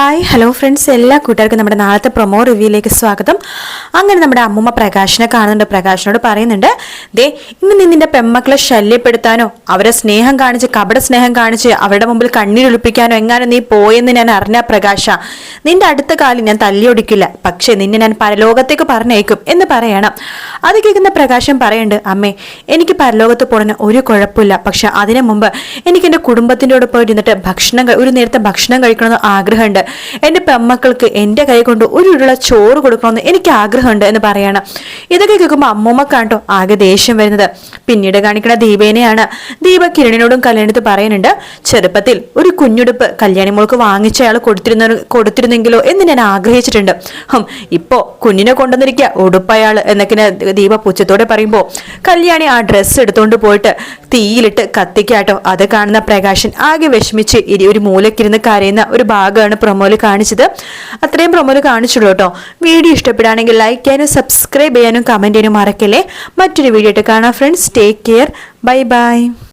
Hi hello friends എല്ലാ കൂട്ടുകാർക്കും നമ്മുടെ നാളത്തെ പ്രൊമോ റിവ്യൂയിലേക്ക് സ്വാഗതം. അങ്ങനെ നമ്മുടെ അമ്മൂമ്മ പ്രകാശിനെ കാണുന്നുണ്ട്. പ്രകാശിനോട് പറയുന്നുണ്ട് ദേ ഇന്ന് നീ നിന്റെ പെമ്മക്കളെ ശല്യപ്പെടുത്താനോ? അവരെ സ്നേഹം കാണിച്ച് കപട സ്നേഹം കാണിച്ച് അവരുടെ മുമ്പിൽ കണ്ണീരൊളിപ്പിക്കാനോ എങ്ങാനും നീ പോയെന്ന് ഞാൻ അറിഞ്ഞ പ്രകാശ? നിന്റെ അടുത്ത കാലം ഞാൻ തല്ലിയൊടിക്കില്ല പക്ഷേ നിന്നെ ഞാൻ പരലോകത്തേക്ക് പറഞ്ഞേക്കും എന്ന് പറയണം. അത് കേൾക്കുന്ന പ്രകാശം പറയുന്നുണ്ട് അമ്മേ എനിക്ക് പരലോകത്ത് പോകണ ഒരു കുഴപ്പമില്ല. പക്ഷെ അതിനു മുമ്പ് എനിക്ക് എന്റെ കുടുംബത്തിന്റെ പോയിട്ട് ഇരുന്നിട്ട് ഭക്ഷണം ഒരു നേരത്തെ ഭക്ഷണം കഴിക്കണമെന്ന് ആഗ്രഹമുണ്ട്. എന്റെ പെമ്മക്കൾക്ക് എന്റെ കൈ കൊണ്ട് ഒരു ഉരുള ചോറ് കൊടുക്കണമെന്ന് എനിക്ക് ആഗ്രഹമുണ്ട് എന്ന് പറയണം. ഇതൊക്കെ കേൾക്കുമ്പോൾ അമ്മൂമ്മക്കാണ് കേട്ടോ ആകെ ദേഷ്യം വരുന്നത്. പിന്നീട് കാണിക്കുന്ന ദീപേനെയാണ്. ദീപ കിരണിനോടും കല്യാണത്ത് പറയുന്നുണ്ട് ചെറുപ്പത്തിൽ ഒരു കുഞ്ഞുടുപ്പ് കല്യാണി മോൾക്ക് വാങ്ങിച്ച അയാൾ കൊടുത്തിരുന്ന കൊടുത്തിരുന്നെങ്കിലോ എന്ന് ഞാൻ ആഗ്രഹിച്ചിട്ടുണ്ട്. ഹും ഇപ്പോ കുഞ്ഞിനെ കൊണ്ടുവന്നിരിക്കുക ഉടുപ്പയാൾ എന്നൊക്കെ ദീപ പുച്ഛത്തോടെ പറയുമ്പോൾ കല്യാണി ആ ഡ്രസ്സ് എടുത്തുകൊണ്ട് പോയിട്ട് തീയിലിട്ട് കത്തിക്കാട്ടോ. അത് കാണുന്ന പ്രകാശൻ ആകെ വിഷമിച്ച് ഇരി ഒരു മൂലക്കിരുന്ന് കരയുന്ന ഒരു ഭാഗമാണ് പ്രൊമോയിൽ കാണിച്ചത്. അത്രയും പ്രൊമോയിൽ കാണിച്ചുള്ളൂ കേട്ടോ വീഡിയോ ഇഷ്ടപ്പെടുകയാണെങ്കിൽ ലൈക്ക് ചെയ്യാനും സബ്സ്ക്രൈബ് ചെയ്യാനും കമന്റ് ചെയ്യാനും മറക്കല്ലേ. മറ്റൊരു വീഡിയോ ആയിട്ട് കാണാം friends take care bye bye